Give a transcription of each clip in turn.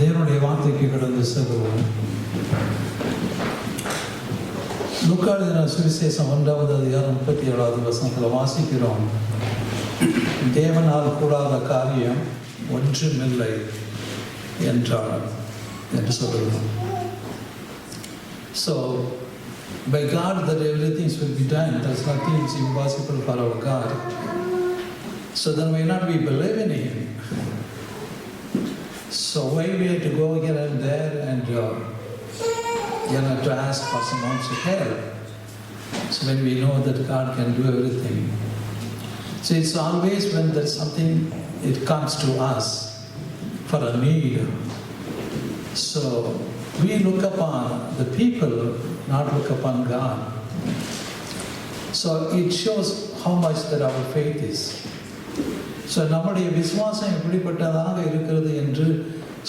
தேவனுடைய வார்த்தைக்கு கடந்து செல்வோம். லுக்காளுதின சுவிசேஷம் ஒன்றாவது அதிகாரம் முப்பத்தி ஏழாவது வசனத்தில் வாசிக்கிறோம். தேவனால் கூடாத காரியம் ஒன்றுமில்லை என்றார் என்று சொல்லுகிறோம் so by God that everything be done. There's that's nothing impossible impossible for our So so then my not be in in So why we have to go here and there and uh, you know to ask for someone's help? So when we know that God can do everything. So it's always when there's something it comes to us for a need. So we look upon the people, not look upon God. So it shows how much that our faith is. So நம்முடைய விசுவாசம் எப்படிப்பட்டதாக இருக்கிறது என்று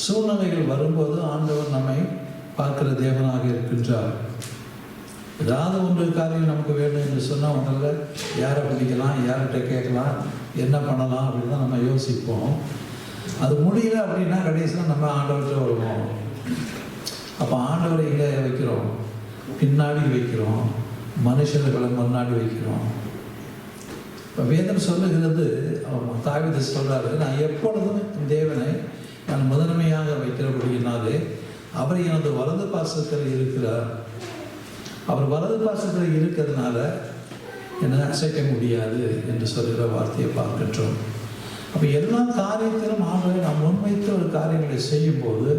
சூழ்நிலைகள் வரும்போது ஆண்டவர் நம்மை பார்க்கிற தேவனாக இருக்கின்றார். ஏதாவது ஒன்று காரியம் நமக்கு வேணும் என்று சொன்னால் முதல்ல யாரை பிடிக்கலாம் யார்கிட்ட கேட்கலாம் என்ன பண்ணலாம் அப்படின்னு தான் நம்ம யோசிப்போம். அது முடியல அப்படின்னா கடைசியில் நம்ம ஆண்டவர்கிட்ட வருவோம். அப்போ ஆண்டவரை எங்கே வைக்கிறோம். பின்னாடி வைக்கிறோம். மனுஷர்களை முன்னாடி வைக்கிறோம். இப்போ வேதம் சொல்லுகிறது அவன் தாவித சொல்கிறாரு நான் எப்பொழுதும் தேவனை நான் முதன்மையாக வைக்கிறபடியினாலே அவர் எனது வலது பாசத்தில் இருக்கிறார். அவர் வலது பாசத்தில் இருக்கிறதுனால என்னை அசைக்க முடியாது என்று சொல்கிற வார்த்தையை பார்க்கின்றோம். அப்போ எல்லா காரியத்திலும் ஆண்டவரை நாம் முன்வைத்து ஒரு காரியங்களை செய்யும்போது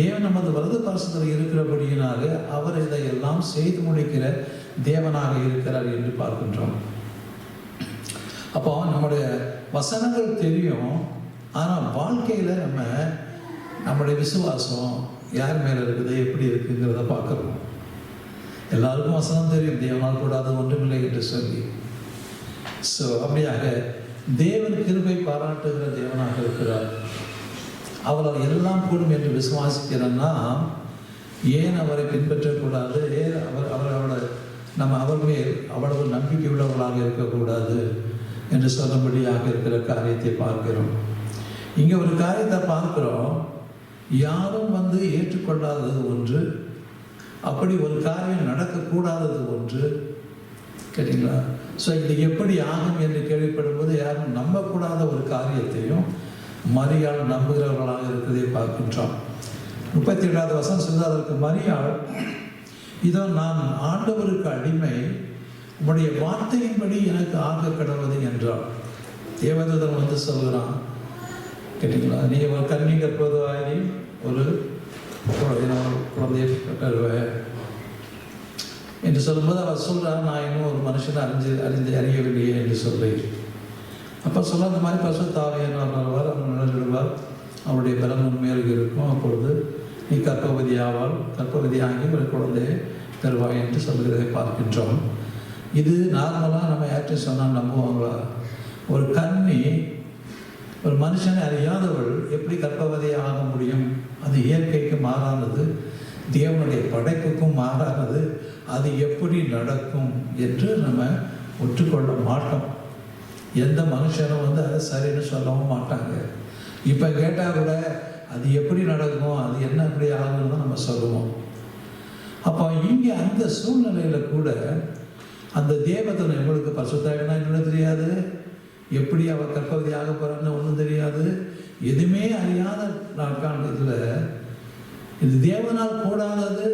தேவன் நமது வலது பாசத்தில் இருக்கிறபடியினாலே அவர் இதையெல்லாம் செய்து முடிக்கிற தேவனாக இருக்கிறார் என்று பார்க்கின்றோம். அப்போ நம்முடைய வசனங்கள் தெரியும். ஆனால் வாழ்க்கையில் நம்ம நம்முடைய விசுவாசம் யார் மேலே இருக்குது எப்படி இருக்குங்கிறத பார்க்குறோம். எல்லாருக்கும் வசனம் தெரியும் தேவனால் கூடாது ஒன்றுமில்லை என்று சொல்லி. ஸோ அப்படியாக தேவன் கிருபை பாராட்டுகிற தேவனாக இருக்கிறார். அவரால் எல்லாம் கூடும் என்று விசுவாசிக்கிறன்னா ஏன் அவரை பின்பற்றக்கூடாது ஏன் அவர் அவர் அவரோட நம்ம அவர் மேல் அவ்வளவு நம்பிக்கை உள்ளவர்களாக இருக்கக்கூடாது? என்று சொல்லும்படியாக இருக்கிற காரியத்தை பார்க்கிறோம். இங்கே ஒரு காரியத்தை பார்க்கிறோம். யாரும் வந்து ஏற்றுக்கொள்ளாதது ஒன்று அப்படி ஒரு காரியம் நடக்கக்கூடாதது ஒன்று. கேட்டிங்களா? ஸோ இது எப்படி ஆகும் என்று கேள்விப்படும்போது யாரும் நம்பக்கூடாத ஒரு காரியத்தையும் மரியாள் நம்புகிறவர்களாக இருக்கிறதை பார்க்கின்றோம். முப்பத்தி ஏழாவது வருஷம் சொல்ல அதற்கு மரியாள் இதோ நான் ஆண்டவருக்கு அடிமை உம்முடைய வார்த்தையின்படி எனக்கு ஆக கடவுது என்றார் தேவதூதன் வந்து சொல்கிறான் கேட்டீங்களா? நீ ஒரு கண்ணி கற்பதுவாகி ஒரு குழந்தையை பெறுவ என்று சொல்லும்போது அவர் சொல்கிறார் நான் இன்னும் ஒரு மனுஷனை அறிஞ்சு அறிந்து அறியவில்லையே என்று சொல்கிறேன் அப்போ சொல்ல அந்த மாதிரி பசு தாவையன் வருவார் அவர் நிழலிடுவார் அவருடைய பலம் உண்மையாக இருக்கும். அப்பொழுது நீ கற்பவதி ஆவாள் கற்பவதி ஆகி ஒரு குழந்தையை தருவாய் என்று சொல்கிறதை பார்க்கின்றோம். இது நார்மலாக நம்ம யார்கிட்ட சொன்னால் நம்புவாங்களா? ஒரு கண்ணி ஒரு மனுஷனை அறியாதவள் எப்படி கற்பவதி ஆக முடியும்? அது இயற்கைக்கு மாறானது தேவனுடைய படைப்புக்கும் மாறானது அது எப்படி நடக்கும் என்று நம்ம ஒற்றுக்கொள்ள மாட்டோம். எந்த மனுஷனும் வந்து அதை சரின்னு சொல்லவும் மாட்டாங்க. இப்போ கேட்டால் கூட அது எப்படி நடக்கும் அது என்ன எப்படி ஆகும்னு நம்ம சொல்லுவோம். அப்போ இங்கே அந்த சூழ்நிலையில் கூட அந்த தேவதனம் எங்களுக்கு பசுத்தாயினா என்னன்னு தெரியாது. எப்படி அவள் கற்பவதி ஆக போறான்னு ஒன்றும் தெரியாது. எதுவுமே அறியாத நாட்காலத்தில் இது தேவனால் கூடாதது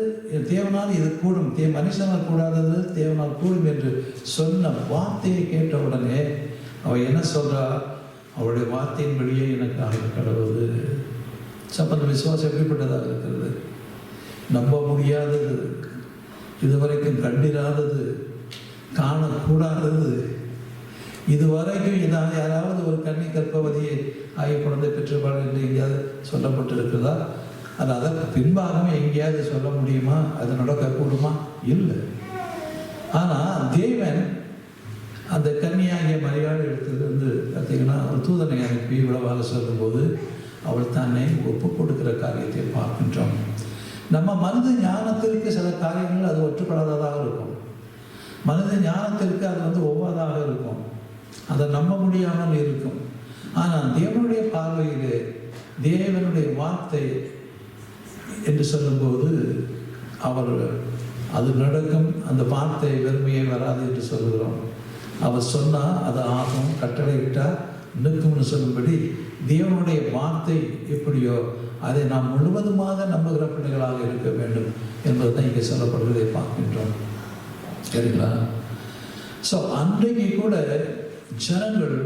தேவனால் இது கூடும் தே மனுஷனால் கூடாதது தேவனால் கூடும் என்று சொன்ன வார்த்தையை கேட்ட உடனே அவள் என்ன சொல்றா? அவளுடைய வார்த்தையின்படியே எனக்கு ஆக கடவுது சப்பந்த விசுவாசம் எப்படிப்பட்டதாக இருக்கிறது? நம்ப முடியாதது இதுவரைக்கும் கண்டிராதது காணக்கூடாதது இதுவரைக்கும் இதாக யாராவது ஒரு கன்னி கற்பவதியை ஆகிய குழந்தை பெற்றுப்பாடு என்று எங்கேயாவது சொல்லப்பட்டிருக்கிறதா? அது அதற்கு பின்பாகவே எங்கேயாவது சொல்ல முடியுமா? அது நடக்கக்கூடுமா? இல்லை. ஆனால் தேவன் அந்த கன்னியாகிய மரியாதை இடத்திலிருந்து பார்த்தீங்கன்னா ஒரு தூதனை அனுப்பி இவ்வளவாக சொல்லும்போது அவள் தன்னை ஒப்பு கொடுக்கிற காரியத்தை பார்க்கின்றோம். நம்ம மனது ஞானத்திற்கு சில காரியங்கள் அது ஒற்றுப்படாததாக இருக்கும். மனித ஞானத்திற்கு அது வந்து ஒவ்வொருதாக இருக்கும். அதை நம்ப முடியாமல் இருக்கும். ஆனால் தேவனுடைய பார்வையிலே தேவனுடைய வார்த்தை என்று சொல்லும்போது அவர் அது நடக்கும் அந்த வார்த்தை வெறுமையே வராது என்று சொல்கிறோம் அவர் சொன்னால் அது ஆகும் கட்டளையிட்டால் நிற்கும்னு சொல்லும்படி தேவனுடைய வார்த்தை எப்படியோ அதை நாம் முழுவதுமாக நம்புகிற பிள்ளைகளாக இருக்க வேண்டும் என்பது தான் இங்கே சொல்லப்படுவதை பார்க்கின்றோம். சரிங்களா ஸோ அன்றைக்கு கூட ஜனங்கள்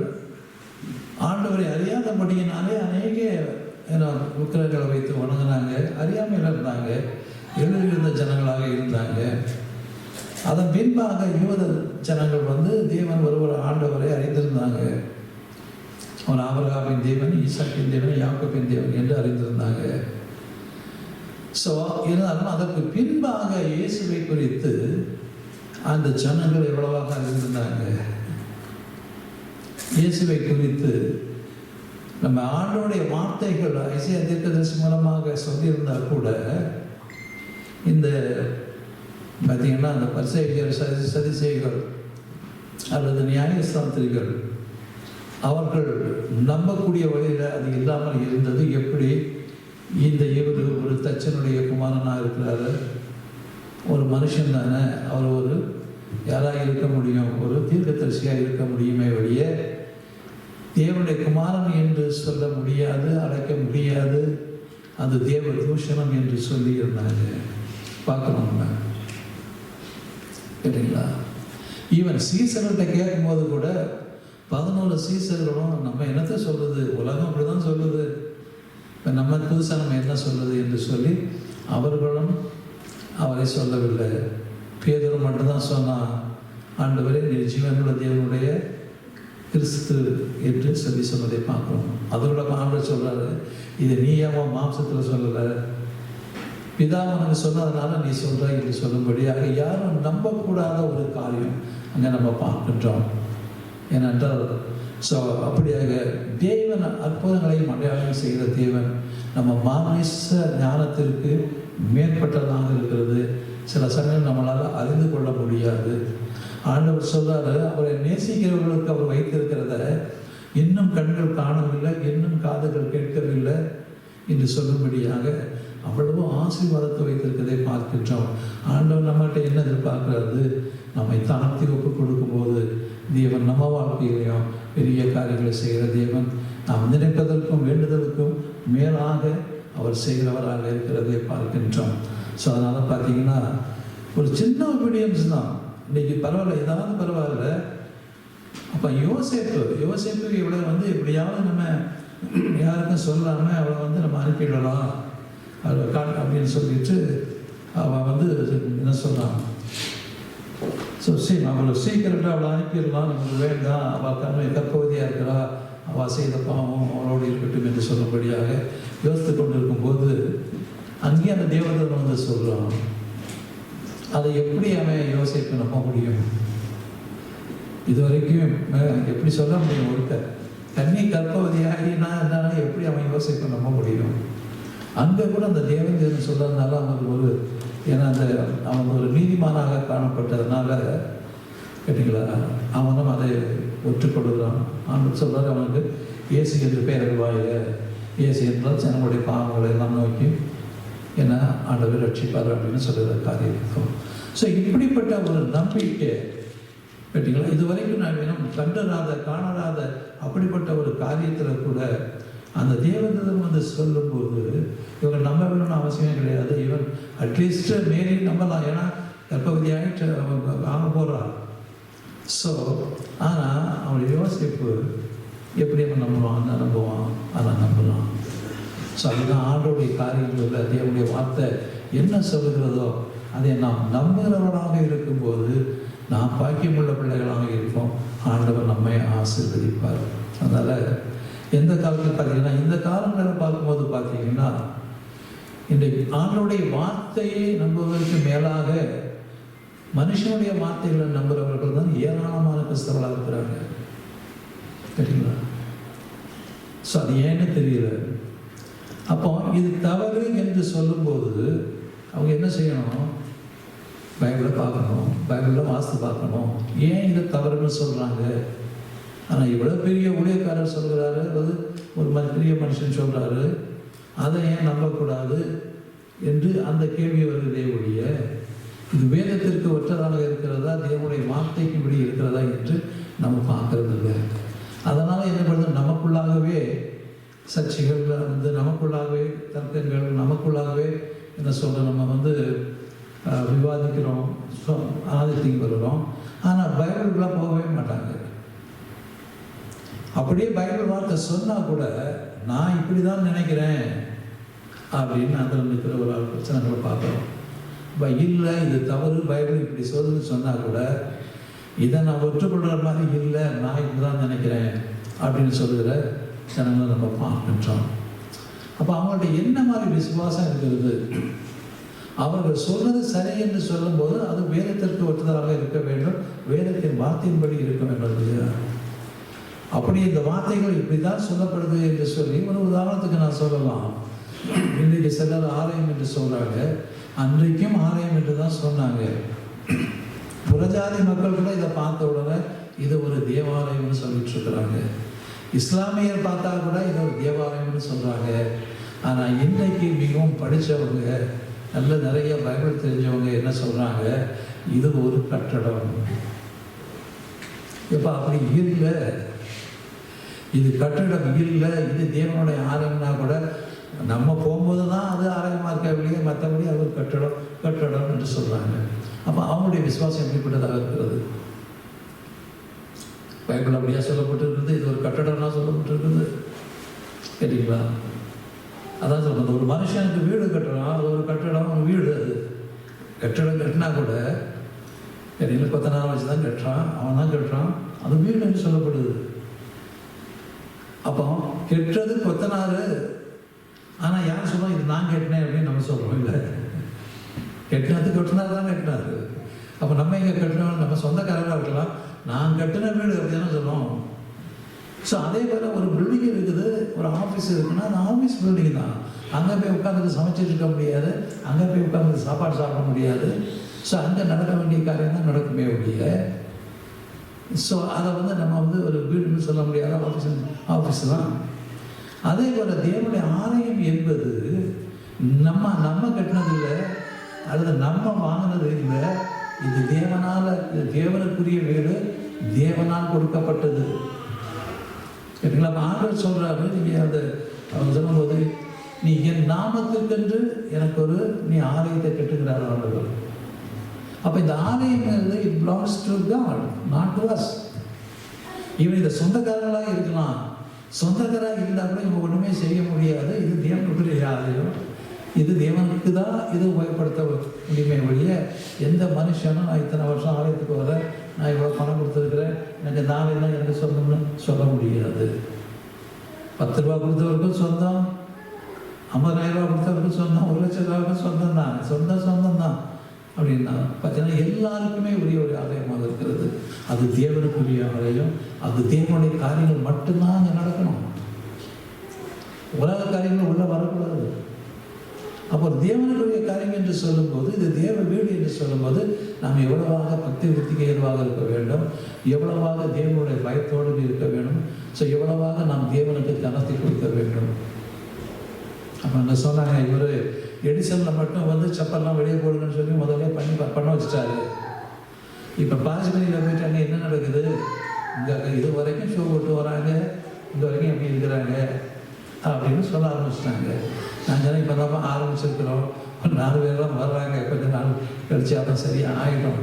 ஆண்டவரை அறியாதபடியினாலே அநேக ஏன்னா விக்கிரகங்களை வைத்து வணங்கினாங்க. அறியாமையில் இருந்தாங்க. எழுதியிருந்த ஜனங்களாக இருந்தாங்க. அதன் பின்பாக யுவத ஜனங்கள் வந்து தேவன் ஒருவர் ஆண்டவரை அறிந்திருந்தாங்க. அவன் ஆபரகாமின் தேவன் ஈசாக்கின் தேவன் யாக்கப்பின் தேவன் என்று அறிந்திருந்தாங்க. ஸோ இருந்தாலும் அதற்கு பின்பாக இயேசுவை குறித்து அந்த ஜனங்கள் எவ்வளவாக அறிந்திருந்தாங்க? இயேசுவை குறித்து நம்ம ஆண்டோடைய வார்த்தைகள் ஐசிய தீர்க்கதரிசி மூலமாக சொல்லியிருந்தால் கூட இந்த பார்த்தீங்கன்னா அந்த பரிசெய்கள் சதி சதிசெய்கள் அல்லது நியாயஸ்தாந்திரிகள் அவர்கள் நம்பக்கூடிய வழியில் அது இல்லாமல் இருந்தது. எப்படி? இந்த இவர் ஒரு தச்சனுடைய குமாரனாக இருக்கிறாரு. ஒரு மனுஷன் தானே அவர் ஒரு யாராக இருக்க முடியும் ஒரு தீர்க்கதரிசியாக இருக்க முடியுமே வழிய தேவனுடைய குமாரன் என்று சொல்ல முடியாது அழைக்க முடியாது. அது தேவ தூஷணம் என்று சொல்லி இருந்தாங்க பார்க்கணும் சரிங்களா ஈவன் சீசன்கிட்ட கேட்கும்போது கூட பதினோரு சீசர்களும் நம்ம என்னத்தை சொல்லுது உலகம் அப்படி தான் சொல்லுது. இப்போ நம்ம புதுசாக நம்ம என்ன சொல்லுது என்று சொல்லி அவர்களும் அவரை சொல்லவில்லை. பேதர் மட்டும்தான் சொன்னான் ஆண்டவரே நீ ஜீவனுள்ள தேவனுடைய கிறிஸ்து என்று சொல்லி சொன்னதை பார்க்குறோம். அதோட ஆண்டவர் சொல்கிறாரு இதை நீ ஏன் மாம்சத்தில் சொல்லலை? பிதா உனக்கு சொன்னதுனால நீ சொல்கிற என்று சொல்லும்படியாக யாரும் நம்பக்கூடாத ஒரு காரியம் அங்கே நம்ம பார்க்கின்றோம். ஏனென்றால் ஸோ அப்படியாக தேவன் அற்புதங்களையும் அடையாளம் செய்கிற தேவன் நம்ம மாமிச ஞானத்திற்கு மேற்பட்டதாக இருக்கிறது. சில சமயம் நம்மளால் அறிந்து கொள்ள முடியாது. ஆண்டவர் சொல்றாரு அவரை நேசிக்கிறவர்களுக்கு அவர் வைத்திருக்கிறத இன்னும் கண்கள் காணவில்லை இன்னும் காதுகள் கேட்கவில்லை என்று சொல்லும்படியாக அவ்வளவு ஆசீர்வாதத்தை வைத்திருக்கதை பார்க்கின்றோம். ஆண்டவர் நம்மகிட்ட என்ன எதிர்பார்க்கிறது நம்மை தாழ்த்தி ஒப்பு கொடுக்கும்போது தேவன் நம்ம வாழ்க்கையிலையும் பெரிய காரியங்களை செய்கிற தேவன். நாம் நினைப்பதற்கும் வேண்டுதல் அவர் செய்கிறவராக இருக்கிறதை பார்க்கின்றோம். ஸோ அதனால் பார்த்தீங்கன்னா ஒரு சின்ன ஒபீடியன்ஸ் தான். இன்னைக்கு பரவாயில்ல ஏதாவது பரவாயில்ல. அப்போ யோசிப்பு யோசிப்பு இவ்வளோ வந்து எப்படியாவது நம்ம யாருக்கும் சொல்லாமல் அவளை வந்து நம்ம அனுப்பிடலாம். அவளை கா அப்படின்னு சொல்லிட்டு அவள் வந்து என்ன சொல்கிறான் ஸோ சரி அவளை சீக்கிரட்டாக அவளை அனுப்பிடலாம் நமக்கு வேண்டாம். அவள் கண்மை கற்பவதியாக இருக்கிறா. அவள் செய்த பாவம் அவளோடு இருக்கட்டும் என்று சொல்லும்படியாக யோசித்து கொண்டிருக்கும்போது அங்கேயே அந்த தேவதூதன் வந்து சொல்கிறான் அதை எப்படி அவன் யோசிக்க நம்ப முடியும்? இது வரைக்கும் எப்படி சொல்ல முடியும் ஒருத்த கன்னி கற்பவதியாகினா இருந்தாலும் எப்படி அவன் யோசிக்க நம்ப முடியும்? அங்கே கூட அந்த தேவதேவன் சொல்கிறதுனால அவனுக்கு ஒரு ஏன்னா அந்த அவன் ஒரு நீதிமானாக காணப்பட்டதுனால கேட்டீங்களா? அவனும் அதை ஒற்றுக்கொள்கிறான். அவன் சொல்றாரு அவனுக்கு இயேசு என்று பெயர் வாயில என்றால் ஜனங்களுடைய பாவங்களை எல்லாம் நோக்கி ஏன்னா ஆண்டவர் ரட்சிப்பார் அப்படின்னு சொல்லுற காரியம் இருக்கும் ஸோ இப்படிப்பட்ட ஒரு நம்பிக்கை கேட்டீங்களா இது வரைக்கும் நான் வேணும் கண்டராத காணராத அப்படிப்பட்ட ஒரு காரியத்தில் கூட அந்த தேவதூதன் வந்து சொல்லும்போது இவங்க நம்ப வேணும்னு அவசியமே கிடையாது இவன் அட்லீஸ்ட் மேரி நம்பலாம் ஏன்னா கர்ப்பவதி ஆகிட்டு ஆக போகிறான் ஸோ ஆனால் அவனுடைய யோசிப்பு எப்படி அவன் நம்புவான் நம்புவான் அதை நம்பலாம். ஸோ அதுதான் ஆண்டோடைய காரியங்களில் தேவனுடைய வார்த்தை. என்ன சொல்லுகிறதோ அதை நாம் நம்புகிறவராக இருக்கும்போது நாம் பாக்கியமுள்ள பிள்ளைகளாக இருப்போம். ஆண்டவர் நம்மை ஆசீர்வதிப்பார். அதனால் எந்த காலத்தில் பார்த்தீங்கன்னா இந்த காலங்களில் பார்க்கும்போது பார்த்தீங்கன்னா இன்றைக்கு ஆண்டோடைய வார்த்தையை நம்புவதற்கு மேலாக மனுஷனுடைய வார்த்தைகளை நம்புகிறவர்கள் தான் ஏராளமான கிறிஸ்தவர்களாக இருக்கிறாங்க. சரிங்களா ஸோ அது ஏன்னு தெரியல. அப்போ இது தவறு என்று சொல்லும்போது அவங்க என்ன செய்யணும்? பைபிளை பார்க்கணும் பைபிளில் வாஸ்து பார்க்கணும். ஏன் இதை தவறுன்னு சொல்கிறாங்க ஆனால் இவ்வளோ பெரிய ஊழியக்காரர் சொல்கிறாரு அல்லது ஒரு மாதிரி பெரிய மனுஷன் சொல்கிறாரு அதை ஏன் நம்பக்கூடாது என்று அந்த கேள்வி வருகிறதே ஒழிய இது வேதத்திற்கு ஒற்றதாக இருக்கிறதா? தேவனுடைய வார்த்தைக்கு இப்படி இருக்கிறதா என்று நம்ம பார்க்கறது இல்லை அதனால் என்ன பண்ணுறது நமக்குள்ளாகவே சர்ச்சைகள் வந்து நமக்குள்ளாகவே தர்க்கங்கள் நமக்குள்ளாகவே என்ன சொல்ல நம்ம வந்து விவாதிக்கிறோம். சொ- வருகிறோம் ஆனால் பைபிளுக்குள்ள போகவே மாட்டாங்க. அப்படியே பைபிள் வார்த்தை சொன்னால் கூட நான் இப்படி தான் நினைக்கிறேன் அப்படின்னு அதில் இருக்கிற ஒரு பிரச்சனைகளை பார்க்குறோம். இல்லை இது தவறு பைபிள் இப்படி சொல்லுன்னு சொன்னால் கூட இதை நான் ஒற்றுக்கொள்கிற மாதிரி இல்லை நான் இதுதான் நினைக்கிறேன் அப்படின்னு சொல்லுகிற ஜனங்களை நம்ம பார்க்கின்றோம். அப்போ அவங்கள்ட்ட என்ன மாதிரி விசுவாசம் இருக்கிறது? அவர்கள் சொல்வது சரி என்று சொல்லும்போது அது வேதத்திற்கு ஒற்றுதலாக இருக்க வேண்டும் வேதத்தின் வார்த்தையின்படி இருக்க வேண்டும் இல்லையா? அப்படி இந்த வார்த்தைகள் இப்படி தான் சொல்லப்படுது என்று சொல்லி ஒரு உதாரணத்துக்கு நான் சொல்லலாம். இன்றைக்கு சிலர் ஆலயம் என்று சொல்கிறாங்க அன்றைக்கும் ஆலயம் என்று தான் சொன்னாங்க. புறஜாதி மக்கள் கூட இதை பார்த்த உடனே இது ஒரு தேவாலயம்னு சொல்லிட்டு இருக்கிறாங்க. இஸ்லாமியர் பார்த்தா கூட இது ஒரு தேவாலயம்னு சொல்றாங்க. ஆனால் இன்னைக்கு மிகவும் படித்தவங்க நல்ல நிறைய பைபிள் தெரிஞ்சவங்க என்ன சொல்றாங்க? இது ஒரு கட்டடம். இப்ப அப்படி இல்லை. இது கட்டடம் இல்லை. இது தேவனுடைய ஆலயம்னா கூட நம்ம போகும்போது தான் அது ஆரோக்கியமாக இருக்க வெளியே மற்றபடி அது ஒரு கட்டடம் கட்டடம் என்று சொல்கிறாங்க அப்போ அவங்களுடைய விசுவாசம் எப்படிப்பட்டதாக இருக்கிறது? பைபிள் அப்படியா சொல்லப்பட்டிருக்குது இது ஒரு கட்டடம்னா சொல்லப்பட்டிருக்குது கேட்டீங்களா? அதான் சொல்கிறது ஒரு மனுஷனுக்கு வீடு கட்டுறான் அது ஒரு கட்டடம் ஒரு வீடு அது. கட்டடம் கட்டினா கூட கேட்டீங்களா நாள் வச்சு தான் கட்டுறான் அவன் தான் கட்டுறான். அது வீடுன்னு சொல்லப்படுது. அப்போ கெட்டது கொத்தனார். ஆனால் யார் சொன்னால் இது நான் கட்டினேன் அப்படின்னு நம்ம சொல்கிறோம் இல்லை? கெட்டினது கட்டினார் தான் கட்டினாரு அப்போ நம்ம எங்கே கட்டினோம் நம்ம சொந்தக்காரராக இருக்கலாம். நான் கட்டின வீடு அப்படின்னு சொல்லுவோம் ஸோ அதே போல் ஒரு பில்டிங் இருக்குது ஒரு ஆஃபீஸ் இருக்குன்னா அந்த ஆஃபீஸ் பில்டிங் தான். அங்கே போய் உட்காந்து சமைச்சிட்டு இருக்க முடியாது. அங்கே போய் உட்காந்து சாப்பாடு சாப்பிட முடியாது. ஸோ அங்கே நடக்க வேண்டிய காரியம் தான் நடக்குமே ஒழிய ஸோ அதை வந்து நம்ம வந்து ஒரு வீடுன்னு சொல்ல முடியாத ஆஃபீஸ் ஆஃபீஸ் தான். அதே போல தேவனுடைய ஆலயம் என்பது நம்ம நம்ம கட்டினது இல்லை அல்லது நம்ம வாங்கினது இல்லை இது தேவனால் தேவனுக்குரிய வீடு தேவனால் கொடுக்கப்பட்டது. சரிங்களா அப்ப ஆண்டவர் சொல்றாரு அந்த அவர் சொல்லும்போது நீ என் நாமத்திற்கென்று எனக்கு ஒரு நீ ஆலயத்தை கட்டுகிறார் அவர்கள். அப்போ இந்த ஆலயம் it belongs to God not to us இவன் இந்த சொந்தக்காரர்களாக இருக்கலாம். சொந்தக்காராக இருந்தால் கூட இவங்க ஒன்றுமே செய்ய முடியாது. இது தேவனுடைய ஆலயம் இது தேவனுக்கு தான் இது உபயோகப்படுத்த முடியுமே ஒழிய எந்த மனுஷனும் நான் இத்தனை வருஷம் ஆலயத்துக்கு வரேன் நான் இவ்வளோ பணம் கொடுத்துருக்குறேன் எனக்கு நாளை தான் எனக்கு சொந்தம்னு சொல்ல முடியாது. பத்து ரூபா கொடுத்தவருக்கும் சொந்தம் ஐம்பதாயிரம் ரூபா கொடுத்தவருக்கும் சொந்தம் ஒரு லட்ச ரூபாவுக்கும் சொந்தம் தான். சொந்தம் சொந்தம் தான் அப்படின்னா பார்த்தீங்கன்னா எல்லாருக்குமே உரிய ஒரு ஆலயமாக இருக்கிறது. அது தேவனுக்குரிய ஆலயம். அது தேவனுடைய காரியங்கள் மட்டும்தான் அங்கே நடக்கணும். உலக காரியங்கள் உள்ள வரக்கூடாது. அப்போ தேவனுக்குரிய காரியம் என்று சொல்லும்போது இது தேவ வீடு என்று சொல்லும்போது நாம் எவ்வளவாக பக்தி விருத்திக்கு ஏதுவாக இருக்க வேண்டும் எவ்வளவாக தேவனுடைய பயத்தோடு இருக்க வேண்டும் ஸோ எவ்வளவாக நாம் தேவனுக்கு கனத்தை கொடுக்க வேண்டும். அப்போ என்ன சொன்னாங்க இவர் எடிசனில் மட்டும் வந்து செப்பல்லாம் வெளியே போடுங்கன்னு சொல்லி முதல்ல பண்ணி பண்ண வச்சுட்டாரு. இப்போ பாசிமணியில் போயிட்டு அங்கே என்ன நடக்குது? இங்கே இது வரைக்கும் ஷோ போட்டு வராங்க இந்த வரைக்கும் எப்படி இருக்கிறாங்க அப்படின்னு சொல்ல ஆரம்பிச்சிட்டாங்க. நாங்கள் இப்போ தான் ஆரம்பிச்சிருக்கிறோம். ஒரு நாலு பேர்லாம் வர்றாங்க. கொஞ்ச நாள் கழிச்சு அப்போ சரியாக ஆகிடும்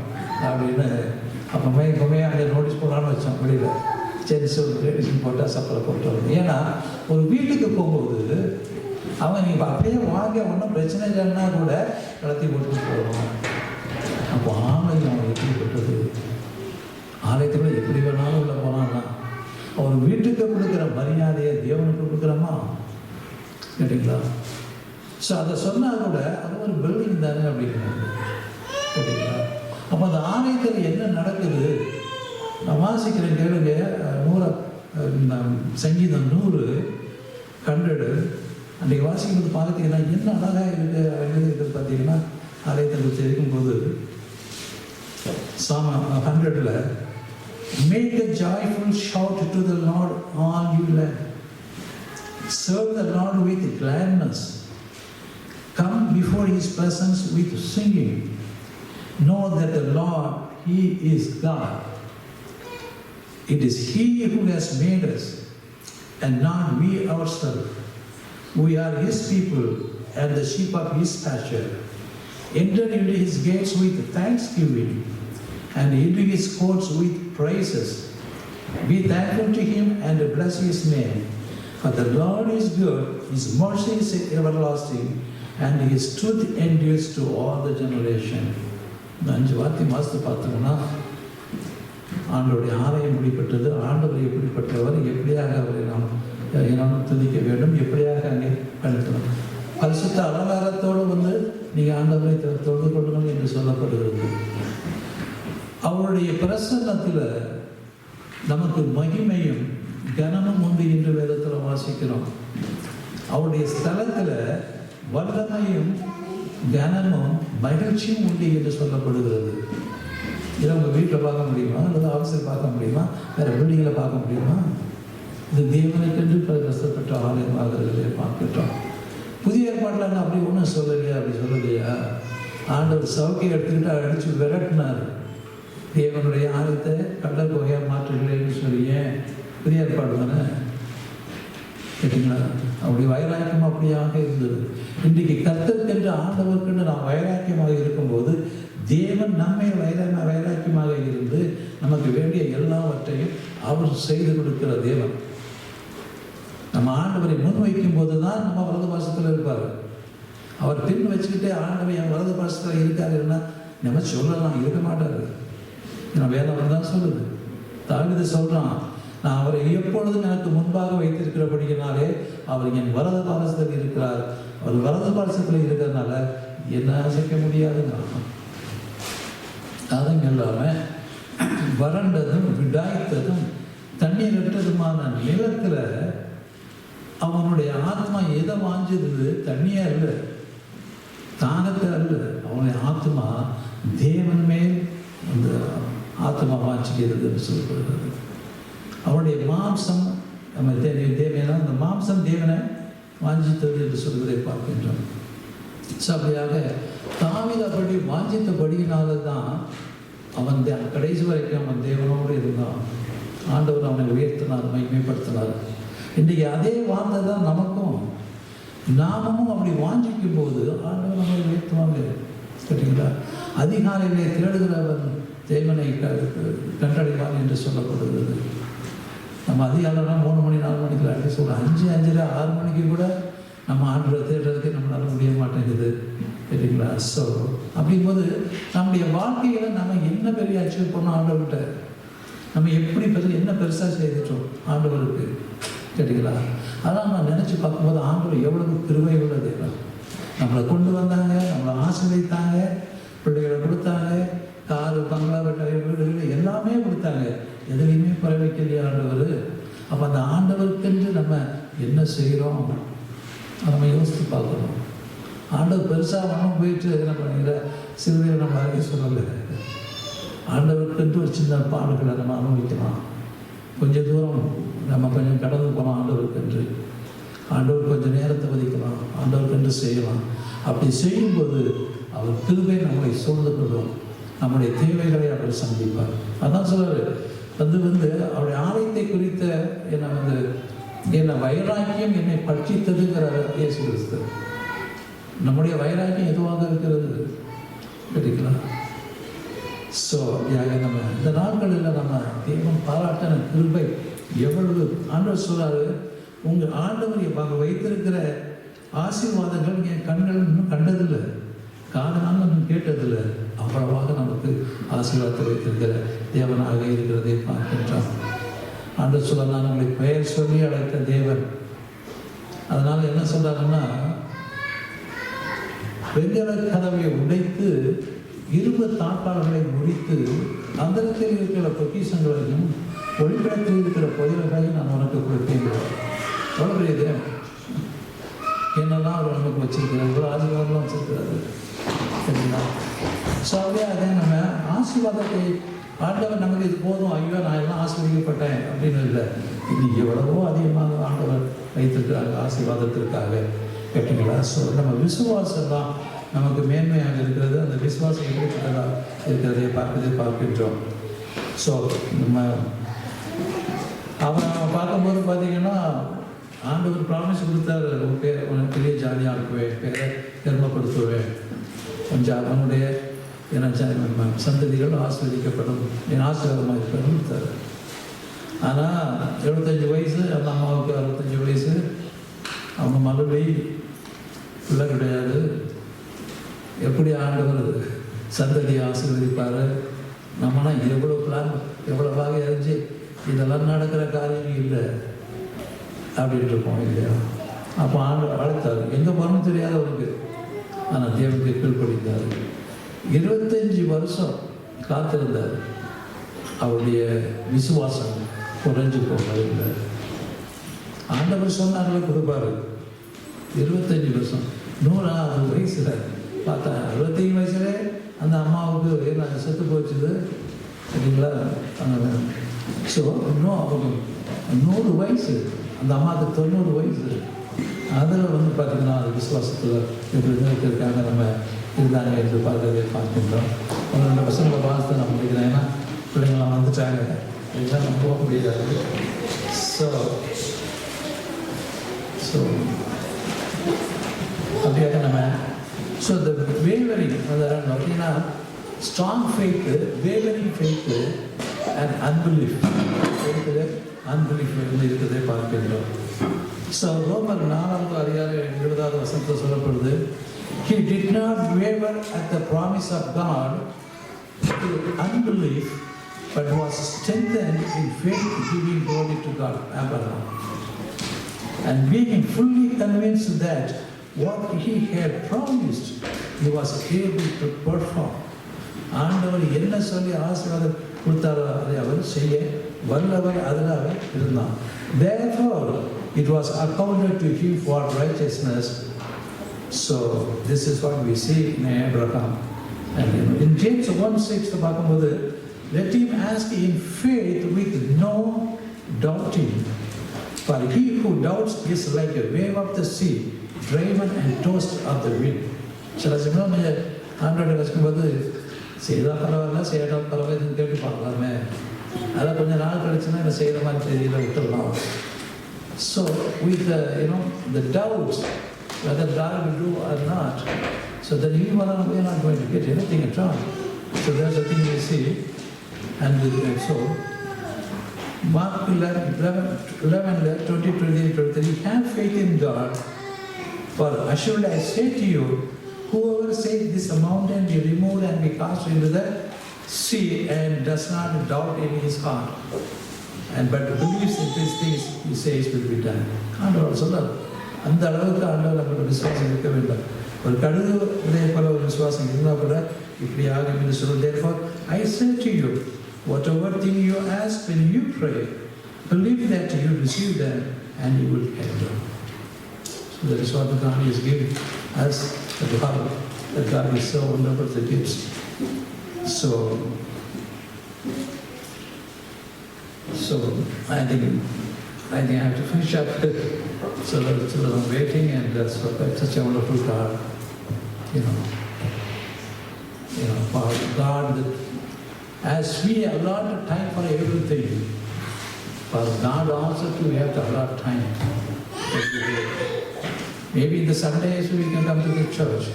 அப்படின்னு அப்போமே இப்போமே அங்கே நோட்டீஸ் போடலான்னு வச்சோம் வெளியில். சரி சொல்லு போட்டால் சப்பலை போட்டு வரணும். ஏன்னா ஒரு வீட்டுக்கு போகும்போது அவன் நீ அப்படியே வாங்க ஒன்றும் பிரச்சனை இல்லைன்னா கூட கடத்தி போட்டு போகிறான் அப்போ ஆலயம் அவன் பெற்றது ஆலயத்தில் எப்படி வேணாலும் உள்ள போனான்னா அவன் வீட்டுக்கு கொடுக்குற மரியாதையை தேவனுக்கு கொடுக்குறோமா? கேட்டிங்களா? ஸோ அதை சொன்னால் கூட அது ஒரு பில்டிங் தானே அப்படிங்கிறாங்க. கேட்டீங்களா? அப்போ அந்த ஆலயத்தில் என்ன நடக்குது? நான் வாசிக்கிறேன் கேளுங்க. நூற சங்கீதம் நூறு ஹண்ட்ரடு அன்றைக்கு வாசிக்கும்போது பார்த்தீங்கன்னா என்ன அழகாக இருக்குது எழுதியிருக்கிறது பார்த்தீங்கன்னா ஆலயத்தை குறித்து இருக்கும்போது சாம ஹண்ட்ரடில் Make a joyful shout to the Lord, all you land. Serve the Lord with gladness. Come before his presence with singing. Know that the Lord, he is God. It is he who has made us and not we ourselves. We are his people and the sheep of his pasture. Enter into his gates with thanksgiving and into his courts with praises. Be thankful to him and bless his name. For the Lord is good, his mercy is everlasting, and his truth endures to all the generation. இந்த அஞ்சு வார்த்தை வாசித்து பார்த்தோம்னா ஆண்டவருடைய ஆலயம் எப்படிப்பட்டது ஆண்டவர் எப்படிப்பட்டவர் எப்படியாக அவரை நாம் இனம் துதிக்க வேண்டும். எப்படியாக அங்கே பயன்படுத்தணும் பரிசுத்த அலங்காரத்தோடு வந்து நீங்கள் ஆண்டவரை தொ- தொழுது கொள்ளணும் என்று சொல்லப்படுகிறது. அவருடைய பிரசன்னத்தில் நமக்கு மகிமையும் கனமும் உண்டு என்று வேதத்தில் வாசிக்கிறோம். அவருடைய ஸ்தலத்தில் வல்லமையும் கனமும் மகிழ்ச்சியும் உண்டு என்று சொல்லப்படுகிறது. இதை உங்கள் வீட்டில் பார்க்க முடியுமா? அல்லது ஆஃபீஸில் பார்க்க முடியுமா? வேறு பில்டிங்கில் பார்க்க முடியுமா? இது தேவனுக்கென்று ப- கஷ்டப்பட்ட ஆலயமாகிறதிலே பார்க்கிட்டோம் புதிய ஏற்பாட்டில் நான் அப்படி ஒன்றும் சொல்லலையா? அப்படி சொல்லலையா? ஆண்டவர் சவுக்கை எடுத்துக்கிட்டு அடித்து விரட்டினார். தேவனுடைய ஆலயத்தை கடல் வகையாக மாற்றுகிறேன்னு சொல்லி ஏன்? புதிய ஏற்பாடு தானே? கேட்டீங்களா? அப்படி வைராக்கியம் அப்படியாக இருந்தது. இன்றைக்கு கர்த்தருக்கென்று ஆண்டவர்க்கென்று நாம் வைராக்கியமாக இருக்கும்போது தேவன் நம்மை வைரமா வைராக்கியமாக இருந்து நமக்கு வேண்டிய எல்லாவற்றையும் அவர் செய்து கொடுக்கிற தேவன். நம்ம ஆண்டவரை முன் வைக்கும் போது தான் நம்ம வலது பாசத்தில் இருப்பார். அவர் பின் வச்சுக்கிட்டே ஆண்டவர் என் வலது பாசத்தில் இருக்காருன்னா நம்ம சொல்லலாம் இருக்க மாட்டார். நான் வேதம் தான் சொல்லுது. தாவிது சொல்கிறான் நான் அவரை எப்பொழுதும் எனக்கு முன்பாக வைத்திருக்கிறபடியினாலே அவர் என் வரத பாரசத்தில் இருக்கிறார். அவர் வரத பாரசத்தில் இருக்கிறதுனால என்ன அசைக்க முடியாதுங்கிறான் அதுவும் இல்லாமல் வறண்டதும் விடாய்த்ததும் தண்ணீர் விட்டதுமான நிலத்தில் அவனுடைய ஆத்மா எதை வாஞ்சது தண்ணியா இல்லை தானத்தை அல்ல. அவனுடைய ஆத்மா தேவன் மேல் அந்த ஆத்மா வாஞ்சிக்கிறதுன்னு சொல்லப்படுகிறது. அவனுடைய மாம்சம் நம்ம தேவை தேவையான அந்த மாம்சம் தேவனை வாஞ்சித்தது என்று சொல்வதை பார்க்கின்றோம். ஸோ அப்படியாக வாஞ்சித்த அப்படி வாஞ்சித்தபடியினால தான் அவன் கடைசி வரைக்கும் அவன் தேவனோடு இருந்தான். ஆண்டவர் அவனை உயர்த்தினார் மகிமைப்படுத்தினார். இன்றைக்கி அதே வார்த்தை தான் நமக்கும். நாமமும் அப்படி வாஞ்சிக்கும் போது ஆண்டவர் நம்மளை உயர்த்துவாங்க. சரிங்களா அதிகாலையிலே தேடுகிறவன் தேவனை கண்டடைவான் என்று சொல்லப்படுகிறது. நம்ம அதிகாலைனா மூணு மணி நாலு மணிக்கு அடிக்க சொல்கிறோம் அஞ்சு அஞ்சரை ஆறு மணிக்கு கூட நம்ம ஆண்டவரை தேடுறதுக்கு நம்மளால முடிய மாட்டேங்குது. சரிங்களா ஸோ அப்படிங்கும்போது நம்முடைய வாழ்க்கையில் நம்ம என்ன பெரிய அச்சீவ் பண்ணோம் ஆண்டவர்கிட்ட? நம்ம எப்படி பெரிய என்ன பெருசாக செய்துட்டோம் ஆண்டவருக்கு? சரிங்களா அதான் நான் நினச்சி பார்க்கும்போது ஆண்டவர் எவ்வளவு பெருமை உள்ள நம்மளை கொண்டு வந்தாங்க நம்மளை ஆசிரியத்தாங்க பிள்ளைகளை கொடுத்தாங்க காரு பங்களா வெட்ட வீடுகள் எல்லாமே கொடுத்தாங்க. எதுலையுமே குறைவைக்கலையே ஆண்டவர். அப்போ அந்த ஆண்டவருக்கென்று நம்ம என்ன செய்கிறோம்? அதை நம்ம யோசித்து பார்க்கணும். ஆண்டவர் பெருசாக ஒன்றும் போயிட்டு என்ன பண்ணுங்கிற சிறுவையை நம்ம அறிய சொல்லலை ஆண்டவருக்கென்று ஒரு சின்ன பாடுகளை நம்ம அனுபவிக்கலாம். கொஞ்ச தூரம் நம்ம கொஞ்சம் கடந்து போகலாம் ஆண்டவருக்கென்று. ஆண்டவர் கொஞ்சம் நேரத்தை ஒதுக்கலாம் ஆண்டவருக்கென்று செய்யலாம். அப்படி செய்யும்போது அவர் கிருபை நம்மளை சூழ்ந்து கொள்வோம் நம்முடைய தேவைகளை அவர் சந்திப்பார். அதான் சொல்றாரு. வந்து வந்து அவருடைய ஆலயத்தை குறித்த என்னை வந்து என்னை வைராக்கியம் என்னை பட்சித்ததுங்கிற இயேசு கிறிஸ்து. நம்முடைய வைராக்கியம் எதுவாக இருக்கிறது? கேட்டீங்களா ஸோ நம்ம இந்த நாட்களில் நம்ம தெய்வம் பாராட்டின கிருபை எவ்வளவு ஆண்டவர் சொல்றாரு உங்கள் ஆண்டவர் அவங்க வைத்திருக்கிற ஆசீர்வாதங்கள் என் கண்கள் இன்னும் கண்டதில்லை. காதனால் இன்னும் கேட்டதில்லை. அவ்வளவாக நமக்கு ஆசீர்வாதத்தை வைத்திருக்கிற தேவனாக இருக்கிறதை பார்க்கின்றான் ஆண்டவர் சொல்ல நான் உங்களை பெயர் சொல்லி அழைத்த தேவன். அதனால என்ன சொல்றாருன்னா வெங்கல கதவை உடைத்து இரும்பு தாட்டாளர்களை முடித்து அந்தரத்தில் இருக்கிற பொக்கிஷங்களையும் ஒளிப்படத்தில் இருக்கிற புயல்களையும் நான் உனக்கு கொடுத்தேன் எவ்வளோ பெரிய என்னெல்லாம் அவர் நமக்கு வச்சிருக்கிறார் இவ்வளோ ஆசீர்வாதம்லாம் வச்சிருக்கிறாரு. சரிங்களா? ஸோ அப்படியே அதே நம்ம ஆசீர்வாதத்தை ஆண்டவர் நமக்கு இது போதும் ஐயோ நான் எல்லாம் ஆசீர்வதிக்கப்பட்டேன் அப்படின்னு இல்லை. இது எவ்வளவோ அதிகமாக ஆண்டவர் வைத்திருக்கிறாங்க ஆசீர்வாதத்திற்காக. கேட்டீங்களா? ஸோ நம்ம விசுவாசம் தான் நமக்கு மேன்மையாக இருக்கிறது. அந்த விசுவாசம் எப்படிப்பட்டதாக இருக்கிறதை பார்ப்பதை பார்க்கின்றோம். ஸோ நம்ம அவன் அவன் பார்க்கும்போது பார்த்தீங்கன்னா ஆண்டவர் ப்ராமிஸ் கொடுத்தாரு. உன் பேர் உனக்கு பெரிய ஜாலியாக இருக்குவேன் பேரை பெருமைப்படுத்துவேன் கொஞ்சம் அவனுடைய என சந்ததிகள் ஆஸ்வதிக்கப்படும் என் ஆசீர்வாதமாக இருப்பேன் கொடுத்தாரு. ஆனால் எழுபத்தஞ்சு வயசு அந்த அம்மாவுக்கு அறுபத்தஞ்சு வயசு. அவங்க மறுபடி பிள்ளை கிடையாது. எப்படி ஆண்டவர் சந்ததியை ஆசீர்வதிப்பார்? நம்மனா எவ்வளோ பிளான் எவ்வளவாக எரிஞ்சு இதெல்லாம் நடக்கிற காரியம் இல்லை. அப்படின்ட்டு இருப்போம் இல்லையா? அப்போ ஆண்டு அழைத்தார். எங்கே போகணும்னு தெரியாதவருக்கு ஆனால் தேவனுக்கு கீழ்ப்படித்தார் இருபத்தஞ்சி வருஷம் காத்திருந்தார். அவருடைய விசுவாசம் குறைஞ்சு போகவில்லை ஆண்டவர் சொன்னார்கள் கொடுப்பாரு. இருபத்தஞ்சி வருஷம். நூறாவது வயசில் பார்த்தா அறுபத்தஞ்சு வயசுல அந்த அம்மாவுக்கு என்ன செத்து போச்சுது. சரிங்களா? ஸோ இன்னும் அவங்க நூறு வயசு அந்த அம்மாவுக்கு தொண்ணூறு வயசு. அதில் வந்து பார்த்தீங்கன்னா அது விசுவாசத்தில் இப்படி இருக்காங்க நம்ம இருந்தாங்க என்று பார்க்கறதை பார்க்கின்றோம். ஒரு ரெண்டு பசங்களை பார்த்து நான் முடிக்கிறேன். ஏன்னா பிள்ளைங்களாம் வந்துட்டாங்க. இதெல்லாம் நம்ம போக முடியாது. ஸோ ஸோ அப்படியாக நம்ம? ஸோ இந்த வேவரிங் அதாவது பார்த்தீங்கன்னா strong faith wavering faith and unbelief இருக்குது அன்பிலீஃப் வந்து இருக்கிறதை பார்க்கின்றோம் ஸோ ரோமர் நாலாவது அதிகார எழுபதாவது வசனத்தில் சொல்லப்படுது He did not waver at the promise of God through unbelief, but was strengthened in faith, giving glory to God. Abraham. And being fully convinced that what he had promised, he was able to perform. ஆண்டவர் என்ன சொல்லி ஆசீர்வாதம் கொடுத்தாரோ அதை அவர் செய்ய வல்லவர் அதில் அவர் இருந்தான் therefore it was accounted to him for righteousness so this is what we see in Abraham and you know, in James 1 6 பார்க்கும்போது let him ask in faith with no doubting for he who doubts is like a wave of the sea, driven and tossed of the wind. சில சமயம் நீங்கள் ஆண்டோட கஷ்டம்போது செய்தால் பரவாயில்ல செய்யலாம் பரவாயில்ல கேட்டு பார்க்கலாமே அதெல்லாம் கொஞ்சம் நாள் கழிச்சுன்னா என்ன செய்கிற மாதிரி தெரியல விட்டுடலாம் so with you know the doubts whether God will do or not. So then you are we are not going to get anything at all. So that's the thing we see. And uh, so Mark 11, 11, 11 20, 20, 23, have faith in God. For assuredly I say to you, whoever says this mountain be removed and be cast into the sea and does not doubt in his heart, and but believes that these things he says will be done. ஆண்டவர் சொல்றார் அந்த அளவுக்கு ஆண்டவர் நம்மளோட விசுவாசம் இருக்க வேண்டும் ஒரு கடுகு இதே போல ஒரு விசுவாசம் இருந்தால் கூட இப்படி ஆகும் என்று சொல்லும் therefore I say to you whatever thing you ask when you pray believe that you receive them and you will get them so that is what God is giving us the God is so wonderful the gifts so so I think I think I have to finish up so that so I'm waiting and that's what that's such a wonderful God you know you know for God that as we allot time for everything for God also we have to allot time. Maybe in the Sundays we can come to the church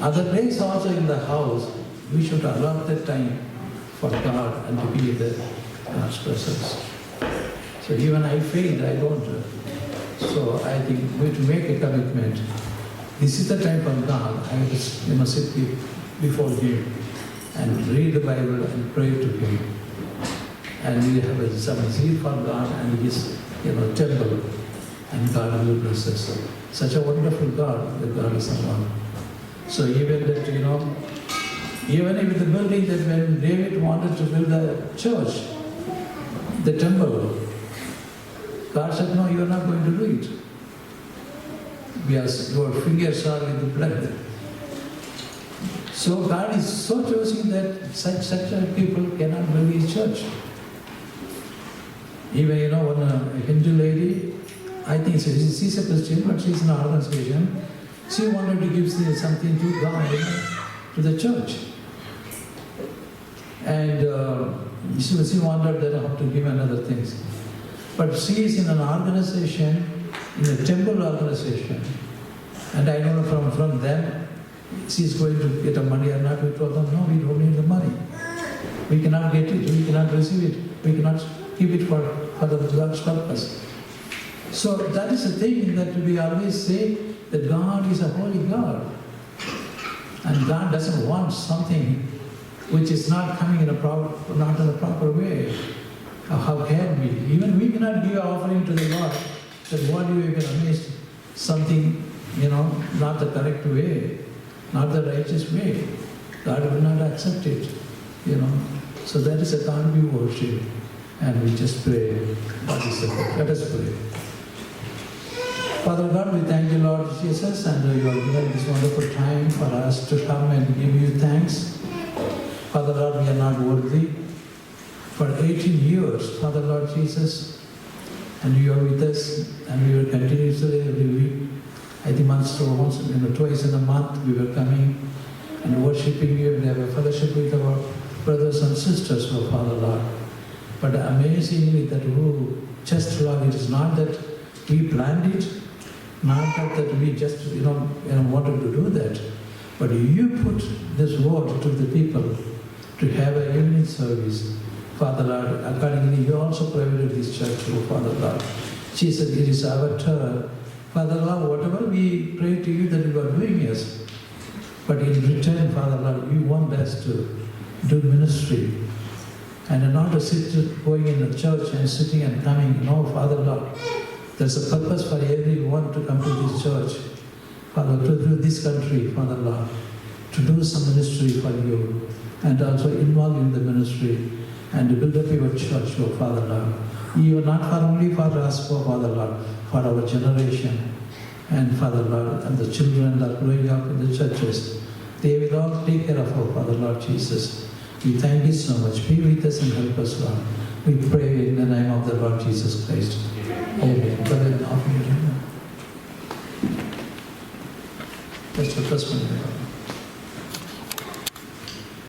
other days also in the house we should allot that time for God and to be in the God's presence so even I failed, I don't. So I think we to make a commitment. This is the time for God. I must sit before Him and read the Bible and pray to Him. And we have some zeal for God and His you know, temple. And God will bless us. Such a wonderful God, the God is someone. So even that, you know, even if the building that when David wanted to build a church, the temple, God said, No, you are not going to do it. Because your fingers are in the blood. So God is so choosing that such such people cannot build His church. Even you know one a Hindu lady, I think she's, she's a Christian, but she's in an organization. She wanted to give something to God, to the church. And uh, she, she wanted that how to give another things. But she is in an organization, in a temple organization. And I know from, from them, she's going to get the money or not. We told them, no, we don't need the money. We cannot get it, we cannot receive it, we cannot keep it for, for the God's purpose. So that is the thing that we always say that God is a holy God. And God doesn't want something which is not coming in a proper, not in a proper way. Uh, How can we? Even we cannot give offering to the Lord. That what you been amazed, something, you know, not the correct way, not the righteous way. God will not accept it, you know. So that is a God we worship. And we just pray. Let us pray. Father God, we thank you, Lord Jesus, and you have given this wonderful time for us to come and give you thanks. Father Lord, we are not worthy. For 18 years, Father Lord Jesus, and you are with us, and we will continuously every week. I think once or once, you know, twice in a month, we were coming and worshiping you and have a fellowship with our brothers and sisters, oh Father Lord. But amazingly, that oh, just Lord, it is not that we planned it, not that, we just you know, you know wanted to do that, but you put this word to the people to have a evening service. Father Lord, accordingly, you also provided this church, oh Father Lord. Jesus, it is our turn. Father Lord, whatever we pray to you that you are doing, yes. But in return, Father Lord, you want us to do ministry. And not to sit going in the church and sitting and coming. No, Father Lord. There's a purpose for everyone to come to this church. Father, to this country, Father Lord. To do some ministry for you. And also involve in the ministry. And to build up your church, oh Father Lord. You are not for only for us, oh Father Lord, for our generation. And Father Lord, and the children that are growing up in the churches. They will all take care of our Father Lord Jesus. We thank you so much. Be with us and help us, Lord. We pray in the name of the Lord Jesus Christ. Amen. Just the first one.